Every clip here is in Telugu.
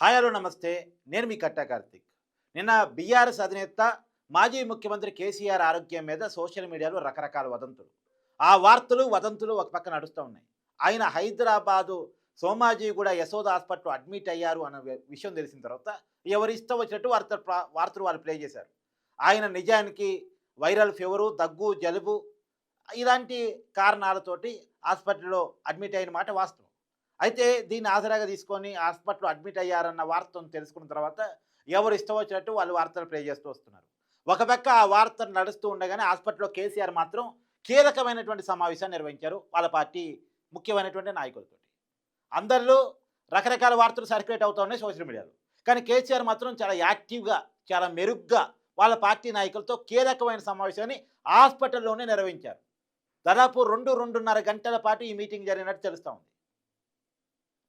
హాయ్ హలో నమస్తే. నేను మీ కట్టా కార్తిక్. నిన్న బీఆర్ఎస్ అధినేత మాజీ ముఖ్యమంత్రి కేసీఆర్ ఆరోగ్యం మీద సోషల్ మీడియాలో రకరకాల వదంతులు. ఆ వార్తలు వదంతులు ఒక పక్క నడుస్తూ ఉన్నాయి. ఆయన హైదరాబాదు సోమాజీ కూడా యశోద హాస్పిటల్ అడ్మిట్ అయ్యారు అన్న విషయం తెలిసిన తర్వాత ఎవరు ఇష్టం వచ్చినట్టు వార్త వార్తలు వాళ్ళు ప్లే చేశారు. ఆయన నిజానికి వైరల్ ఫీవరు దగ్గు జలుబు ఇలాంటి కారణాలతోటి హాస్పిటల్లో అడ్మిట్ అయిన మాట వాస్తవం. అయితే దీన్ని ఆసరాగా తీసుకొని హాస్పిటల్లో అడ్మిట్ అయ్యారన్న వార్తను తెలుసుకున్న తర్వాత ఎవరు ఇష్టం వచ్చినట్టు వాళ్ళు వార్తలు ప్లే చేస్తూ వస్తున్నారు. ఒక పక్క ఆ వార్తను నడుస్తూ ఉండగానే హాస్పిటల్లో కేసీఆర్ మాత్రం కీలకమైనటువంటి సమావేశాన్ని నిర్వహించారు. వాళ్ళ పార్టీ ముఖ్యమైనటువంటి నాయకులతో అందరిలో రకరకాల వార్తలు సర్క్యులేట్ అవుతూ ఉన్నాయి సోషల్ మీడియాలో. కానీ కేసీఆర్ మాత్రం చాలా యాక్టివ్గా చాలా మెరుగ్గా వాళ్ళ పార్టీ నాయకులతో కీలకమైన సమావేశాన్ని హాస్పిటల్లోనే నిర్వహించారు. దాదాపు రెండు రెండున్నర గంటల పాటు ఈ మీటింగ్ జరిగినట్టు తెలుస్తూ ఉంది.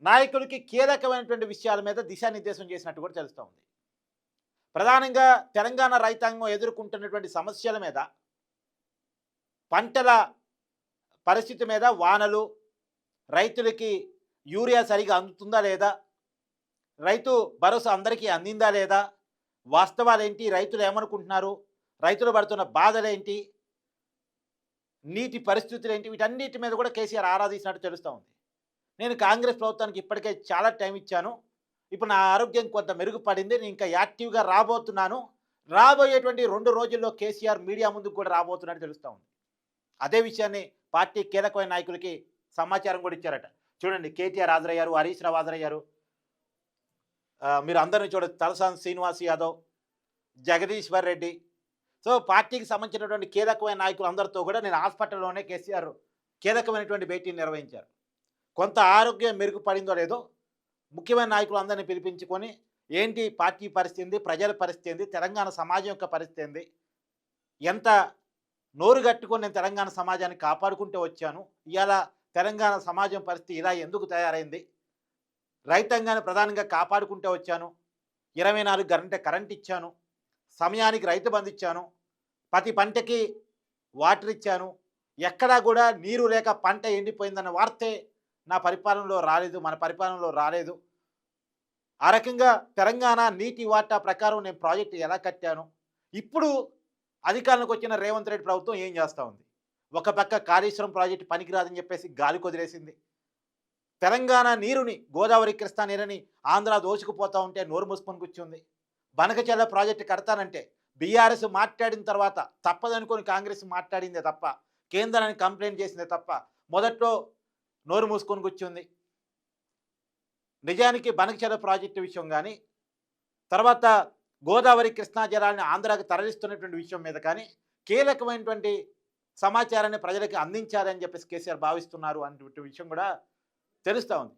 నాయకులకి కీలకమైనటువంటి విషయాల మీద దిశానిర్దేశం చేసినట్టు కూడా తెలుస్తూ ఉంది. ప్రధానంగా తెలంగాణ రైతాంగం ఎదుర్కొంటున్నటువంటి సమస్యల మీద పంటల పరిస్థితి మీద వానలు రైతులకి యూరియా సరిగా అందుతుందా లేదా రైతు భరోసా అందరికీ అందిందా లేదా వాస్తవాలేంటి రైతులు ఏమనుకుంటున్నారు రైతులు పడుతున్న బాధలేంటి నీటి పరిస్థితులు ఏంటి వీటన్నిటి మీద కూడా కేసీఆర్ ఆరాధించినట్టు తెలుస్తూ ఉంది. నేను కాంగ్రెస్ ప్రభుత్వానికి ఇప్పటికే చాలా టైం ఇచ్చాను. ఇప్పుడు నా ఆరోగ్యం కొంత మెరుగుపడింది. నేను ఇంకా యాక్టివ్గా రాబోతున్నాను. రాబోయేటువంటి రెండు రోజుల్లో కేసీఆర్ మీడియా ముందుకు కూడా రాబోతున్నట్టు తెలుస్తూ ఉంది. అదే విషయాన్ని పార్టీ కీలకమైన నాయకులకి సమాచారం కూడా ఇచ్చారట. చూడండి కేటీఆర్ హాజరయ్యారు హరీష్ రావు హాజరయ్యారు. మీరు అందరిని చూడొచ్చు తలసాని శ్రీనివాస్ యాదవ్ జగదీశ్వర్ రెడ్డి. సో పార్టీకి సంబంధించినటువంటి కీలకమైన నాయకులు అందరితో కూడా నేను హాస్పిటల్లోనే కేసీఆర్ కీలకమైనటువంటి భేటీని నిర్వహించారు. కొంత ఆరోగ్యం మెరుగుపడిందో లేదో ముఖ్యమైన నాయకులు అందరినీ పిలిపించుకొని ఏంటి పార్టీ పరిస్థితి ప్రజల పరిస్థితి తెలంగాణ సమాజం యొక్క పరిస్థితి ఎంత నోరు కట్టుకొని నేను తెలంగాణ సమాజాన్ని కాపాడుకుంటూ వచ్చాను ఇవాళ తెలంగాణ సమాజం పరిస్థితి ఇలా ఎందుకు తయారైంది రైతాంగాన్ని ప్రధానంగా కాపాడుకుంటూ వచ్చాను ఇరవై నాలుగు గంట కరెంట్ ఇచ్చాను సమయానికి రైతు బంధు ఇచ్చాను ప్రతి పంటకి వాటర్ ఇచ్చాను ఎక్కడా కూడా నీరు లేక పంట ఎండిపోయిందన్న వార్తే నా పరిపాలనలో రాలేదు మన పరిపాలనలో రాలేదు. ఆ రకంగా తెలంగాణ నీటి వాటా ప్రకారం నేను ప్రాజెక్టు ఎలా కట్టాను? ఇప్పుడు అధికారంలోకి వచ్చిన రేవంత్ రెడ్డి ప్రభుత్వం ఏం చేస్తూ ఉంది? ఒక పక్క కాళేశ్వరం ప్రాజెక్టు పనికిరాదని చెప్పేసి గాలి కుదిరేసింది తెలంగాణ నీరుని గోదావరి కృష్ణా నీరని ఆంధ్ర దోచుకుపోతా ఉంటే నోరు మూసుకొని కూర్చుంది. బనకచెల్ల ప్రాజెక్టు కడతానంటే బీఆర్ఎస్ మాట్లాడిన తర్వాత తప్పదనుకొని కాంగ్రెస్ మాట్లాడిందే తప్ప కేంద్రాన్ని కంప్లైంట్ చేసిందే తప్ప మొదట్లో నోరు మూసుకొని కూర్చుంది. నిజానికి బనకచెల్ల ప్రాజెక్టు విషయం కానీ తర్వాత గోదావరి కృష్ణా జలాన్ని ఆంధ్రాకి తరలిస్తున్నటువంటి విషయం మీద కానీ కీలకమైనటువంటి సమాచారాన్ని ప్రజలకు అందించాలని చెప్పేసి కేసీఆర్ భావిస్తున్నారు అనేటువంటి విషయం కూడా తెలుస్తూ ఉంది.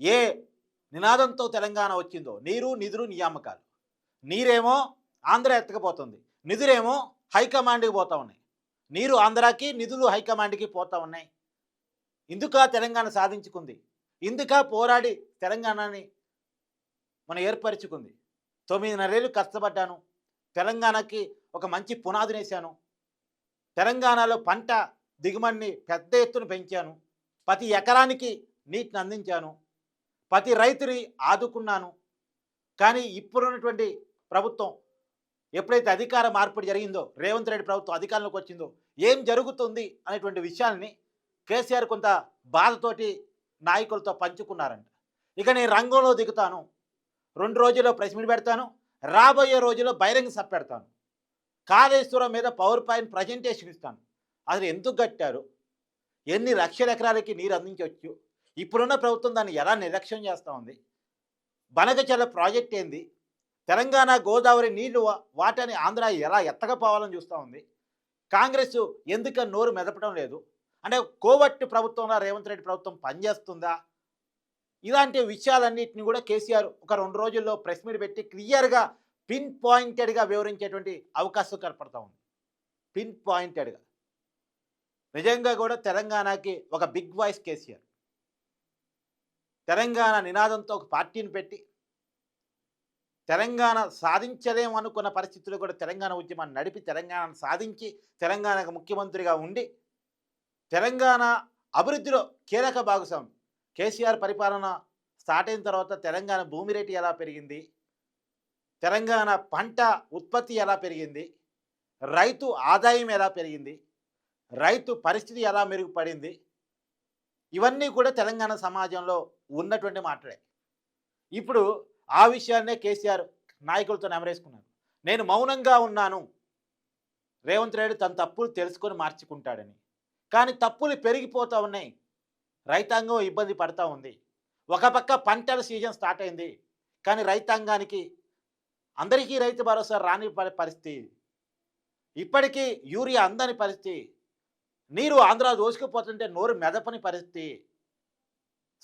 ఏ నినాదంతో తెలంగాణ వచ్చిందో నీరు నిధులు నియామకాలు. నీరేమో ఆంధ్ర ఎత్తకపోతుంది. నిధులేమో హైకమాండ్కి పోతా ఉన్నాయి. నీరు ఆంధ్రాకి నిధులు హైకమాండ్కి పోతా ఉన్నాయి. ఇందుక తెలంగాణ సాధించుకుంది. ఇందుక పోరాడి తెలంగాణని మనం ఏర్పరచుకుంది. తొమ్మిదిన్నరేళ్ళు కష్టపడ్డాను. తెలంగాణకి ఒక మంచి పునాదినేశాను. తెలంగాణలో పంట దిగుమడిని పెద్ద ఎత్తున పెంచాను. ప్రతి ఎకరానికి నీటిని అందించాను. ప్రతి రైతుని ఆదుకున్నాను. కానీ ఇప్పుడున్నటువంటి ప్రభుత్వం ఎప్పుడైతే అధికార మార్పిడి జరిగిందో రేవంత్ రెడ్డి ప్రభుత్వం అధికారంలోకి వచ్చిందో ఏం జరుగుతుంది అనేటువంటి విషయాల్ని కేసీఆర్ కొంత బాధతోటి నాయకులతో పంచుకున్నారంట. ఇక నేను రంగంలో దిగుతాను. రెండు రోజుల్లో ప్రెస్ మీట్ పెడతాను. రాబోయే రోజుల్లో బహిరంగ సభ పెడతాను. కాళేశ్వరం మీద పవర్ పాయింట్ ప్రజెంటేషన్ ఇస్తాను. అసలు ఎందుకు కట్టారు? ఎన్ని లక్షల ఎకరాలకి నీరు అందించవచ్చు? ఇప్పుడున్న ప్రభుత్వం దాన్ని ఎలా నిర్లక్ష్యం చేస్తూ ఉంది? బనకచల ప్రాజెక్ట్ ఏంది? తెలంగాణ గోదావరి నీళ్ళు వా- వాటాని ఆంధ్ర ఎలా ఎత్తకపోవాలని చూస్తూ ఉంది? కాంగ్రెస్ ఎందుకని నోరు మెదపడం లేదు? అంటే కోవట్టి ప్రభుత్వంలో రేవంత్ రెడ్డి ప్రభుత్వం పనిచేస్తుందా? ఇలాంటి విషయాలన్నింటినీ కూడా కేసీఆర్ ఒక రెండు రోజుల్లో ప్రెస్ మీట్ పెట్టి క్లియర్గా పిన్ పాయింటెడ్గా వివరించేటువంటి అవకాశం కనపడతా ఉంది. పిన్ పాయింటెడ్గా. నిజంగా కూడా తెలంగాణకి ఒక బిగ్ వాయిస్ కేసీఆర్. తెలంగాణ నినాదంతో ఒక పార్టీని పెట్టి తెలంగాణ సాధించలేము అనుకున్న పరిస్థితుల్లో కూడా తెలంగాణ ఉద్యమాన్ని నడిపి తెలంగాణను సాధించి తెలంగాణకు ముఖ్యమంత్రిగా ఉండి తెలంగాణ అభివృద్ధిలో కీలక భాగస్వామి కేసీఆర్ పరిపాలన స్టార్ట్ అయిన తర్వాత తెలంగాణ భూమి రేటు ఎలా పెరిగింది? తెలంగాణ పంట ఉత్పత్తి ఎలా పెరిగింది? రైతు ఆదాయం ఎలా పెరిగింది? రైతు పరిస్థితి ఎలా మెరుగుపడింది? ఇవన్నీ కూడా తెలంగాణ సమాజంలో ఉన్నటువంటి మాటలే. ఇప్పుడు ఆ విషయాన్నే కేసీఆర్ నాయకులతో నెమరేసుకున్నారు. నేను మౌనంగా ఉన్నాను. రేవంత్ రెడ్డి తన తప్పులు తెలుసుకొని మార్చుకుంటాడని. కానీ తప్పులు పెరిగిపోతూ ఉన్నాయి. రైతాంగం ఇబ్బంది పడతా ఉంది. ఒక పక్క పంటల సీజన్ స్టార్ట్ అయింది. కానీ రైతాంగానికి అందరికీ రైతు భరోసా రాని పరిస్థితి. ఇప్పటికీ యూరియా అందని పరిస్థితి. నీరు ఆంధ్ర దోసుకుపోతుంటే నోరు మెదపని పరిస్థితి.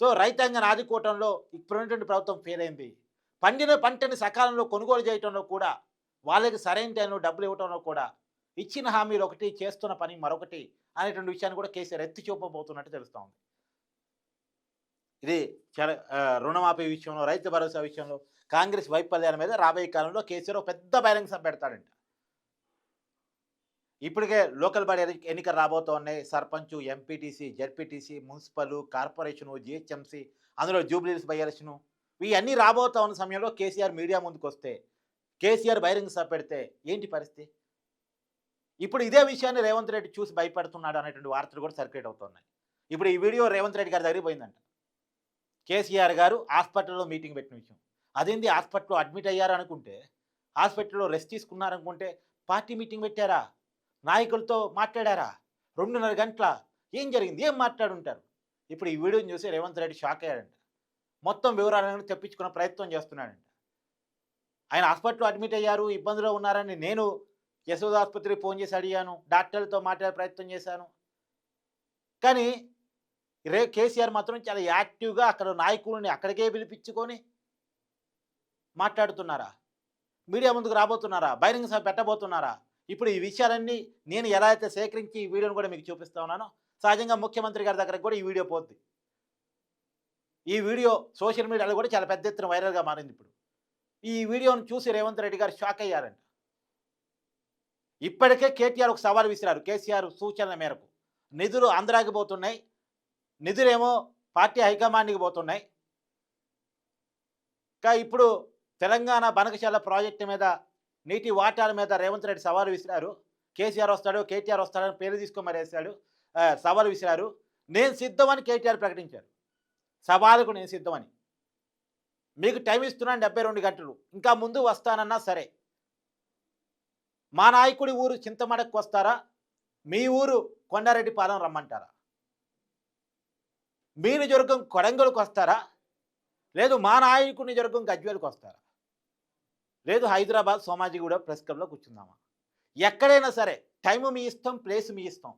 సో రైతాంగ ఆదుకోవటంలో ఇప్పుడున్నటువంటి ప్రభుత్వం ఫెయిల్ అయింది. పండిన పంటని సకాలంలో కొనుగోలు చేయటంలో కూడా వాళ్ళకి సరైన టైంలో డబ్బులు ఇవ్వటంలో కూడా ఇచ్చిన హామీలు ఒకటి చేస్తున్న పని మరొకటి అనేటువంటి విషయాన్ని కూడా కేసీఆర్ ఎత్తి చూపబోతున్నట్టు తెలుస్తూ ఉంది. ఇది చాలా రుణమాఫీ విషయంలో రైతు భరోసా విషయంలో కాంగ్రెస్ వైఫల్యాల మీద రాబోయే కాలంలో కేసీఆర్ పెద్ద బహిరంగ సభ పెడతాడంట. ఇప్పటికే లోకల్ బాడీ ఎన్నికలు రాబోతూ ఉన్నాయి. Sarpanch MPTC ZPTC municipal corporation GHMC అందులో జూబ్లీస్ బై ఎలక్షను ఇవన్నీ రాబోతా ఉన్న సమయంలో కేసీఆర్ మీడియా ముందుకు వస్తే కేసీఆర్ బహిరంగ సభ పెడితే ఏంటి పరిస్థితి? ఇప్పుడు ఇదే విషయాన్ని రేవంత్ రెడ్డి చూసి భయపడుతున్నాడు అనేటువంటి వార్తలు కూడా సర్క్యులేట్ అవుతున్నాయి. ఇప్పుడు ఈ వీడియో రేవంత్ రెడ్డి గారి దగ్గర పోయిందంట. కేసీఆర్ గారు హాస్పిటల్లో మీటింగ్ పెట్టిన విషయం. అదేంది హాస్పిటల్లో అడ్మిట్ అయ్యారు అనుకుంటే హాస్పిటల్లో రెస్ట్ తీసుకున్నారనుకుంటే పార్టీ మీటింగ్ పెట్టారా? నాయకులతో మాట్లాడారా? రెండున్నర గంటల ఏం జరిగింది? ఏం మాట్లాడుంటారు? ఇప్పుడు ఈ వీడియోని చూసి రేవంత్ రెడ్డి షాక్ అయ్యాడంట. మొత్తం వివరాలను తెప్పించుకునే ప్రయత్నం చేస్తున్నాడంట. ఆయన హాస్పిటల్లో అడ్మిట్ అయ్యారు ఇబ్బందులో ఉన్నారని నేను యశోద ఆసుపత్రికి ఫోన్ చేసి అడిగాను. డాక్టర్లతో మాట్లాడే ప్రయత్నం చేశాను. కానీ రే కేసీఆర్ మాత్రం చాలా యాక్టివ్గా అక్కడ నాయకులని అక్కడికే పిలిపించుకొని మాట్లాడుతున్నారా? మీడియా ముందుకు రాబోతున్నారా? బహిరంగ సభ పెట్టబోతున్నారా? ఇప్పుడు ఈ విషయాలన్నీ నేను ఎలా అయితే సేకరించి ఈ వీడియోని కూడా మీకు చూపిస్తా ఉన్నానో సహజంగా ముఖ్యమంత్రి గారి దగ్గరకు కూడా ఈ వీడియో పోద్ది. ఈ వీడియో సోషల్ మీడియాలో కూడా చాలా పెద్ద ఎత్తున వైరల్గా మారింది ఇప్పుడు. ఈ వీడియోను చూసి రేవంత్ రెడ్డి గారు షాక్ అయ్యారంట. ఇప్పటికే కేటీఆర్ ఒక సవాల్ విసిరారు. కేసీఆర్ సూచనల మేరకు. నిధులు ఆంధ్రాకి పోతున్నాయి నిధులేమో పార్టీ హైకమాండ్కి పోతున్నాయి. ఇంకా ఇప్పుడు తెలంగాణ బనకశాల ప్రాజెక్టు మీద నీటి వాటాల మీద రేవంత్ రెడ్డి సవాలు విసిరారు. కేసీఆర్ వస్తాడు కేటీఆర్ వస్తాడని పేరు తీసుకోమని వేశాడు సవాలు విసిరారు. నేను సిద్ధమని కేటీఆర్ ప్రకటించారు. సవాలుకు నేను సిద్ధమని. మీకు టైం ఇస్తున్నాను డెబ్బై రెండు గంటలు. ఇంకా ముందు వస్తానన్నా సరే. మా నాయకుడి ఊరు చింతమడకు వస్తారా? మీ ఊరు కొండారెడ్డిపాలెం రమ్మంటారా? మీ నిజవర్గం కొడంగల్కి వస్తారా? లేదు మా నాయకుడి నిజవర్గం గజ్వేల్కి వస్తారా? లేదు హైదరాబాద్ సోమాజిగూడ ప్రెస్ క్లబ్లో కూర్చుందామా? ఎక్కడైనా సరే టైం మీ ఇష్టం ప్లేస్ మీ ఇష్టం.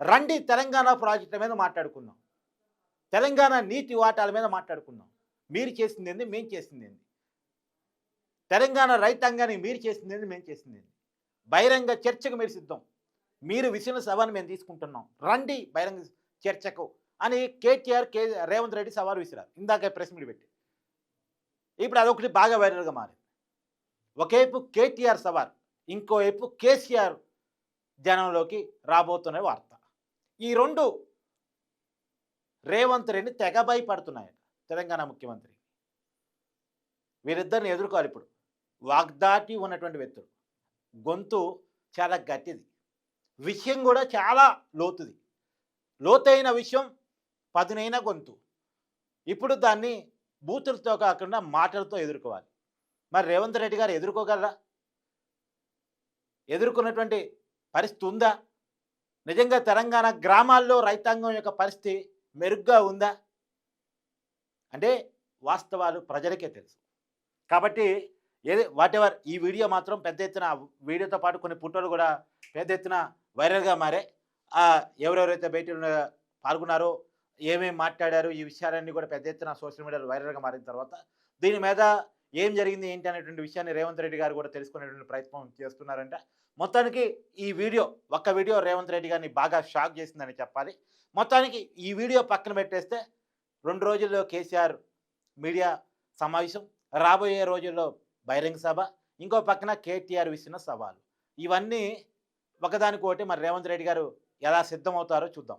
రండి తెలంగాణ ప్రాజెక్టుల మీద మాట్లాడుకుందాం. తెలంగాణ నీటి వాటాల మీద మాట్లాడుకుందాం. మీరు చేసింది ఏంది మేము చేసింది ఏంది? తెలంగాణ రైతాంగానికి మీరు చేసింది మేము చేసింది బహిరంగ చర్చకు మీరు సిద్ధం. మీరు విసిన సవాలు మేము తీసుకుంటున్నాం. రండి బహిరంగ చర్చకు అని కేటీఆర్ కే రేవంత్ రెడ్డి సవాలు విసిరారు. ఇందాక ప్రెస్ మీట్ పెట్టి. ఇప్పుడు అదొకటి బాగా వైరల్గా మారింది. ఒకవైపు కేటీఆర్ సవాల్ ఇంకోవైపు కేసీఆర్ జనంలోకి రాబోతున్న వార్త. ఈ రెండు రేవంత్ రెడ్డి తెగ భయపడుతున్నాయట తెలంగాణ ముఖ్యమంత్రి. వీరిద్దరిని ఎదుర్కోవాలి ఇప్పుడు. వాగ్దాటి ఉన్నటువంటి వ్యక్తులు గొంతు చాలా గట్టిది. విషయం కూడా చాలా లోతుది. లోతైన విషయం పదునైన గొంతు. ఇప్పుడు దాన్ని బూతులతో కాకుండా మాటలతో ఎదుర్కోవాలి. మరి రేవంత్ రెడ్డి గారు ఎదుర్కోగలరా? ఎదుర్కొన్నటువంటి పరిస్థితి ఉందా? నిజంగా తెలంగాణ గ్రామాల్లో రైతాంగం యొక్క పరిస్థితి మెరుగ్గా ఉందా? అంటే వాస్తవాలు ప్రజలకే తెలుసు. కాబట్టి ఏది వాట్ ఎవర్ ఈ వీడియో మాత్రం పెద్ద ఎత్తున వీడియోతో పాటు కొన్ని ఫోటోలు కూడా పెద్ద ఎత్తున వైరల్గా మారే. ఎవరెవరైతే బయట పాల్గొన్నారో ఏమేమి మాట్లాడారు ఈ విషయాలన్నీ కూడా పెద్ద ఎత్తున సోషల్ మీడియాలో వైరల్గా మారిన తర్వాత దీని మీద ఏం జరిగింది ఏంటి అనేటువంటి విషయాన్ని రేవంత్ రెడ్డి గారు కూడా తెలుసుకునేటువంటి ప్రయత్నం చేస్తున్నారంట. మొత్తానికి ఈ వీడియో ఒక్క వీడియో రేవంత్ రెడ్డి గారిని బాగా షాక్ చేసిందని చెప్పాలి. మొత్తానికి ఈ వీడియో పక్కన పెట్టేస్తే రెండు రోజుల్లో కేసీఆర్ మీడియా సమావేశం రాబోయే రోజుల్లో బహిరంగ సభ ఇంకో పక్కన కేటీఆర్ విసిన సవాలు. ఇవన్నీ ఒకదానికోటి మరి రేవంత్ రెడ్డి గారు ఎలా సిద్ధమవుతారో చూద్దాం.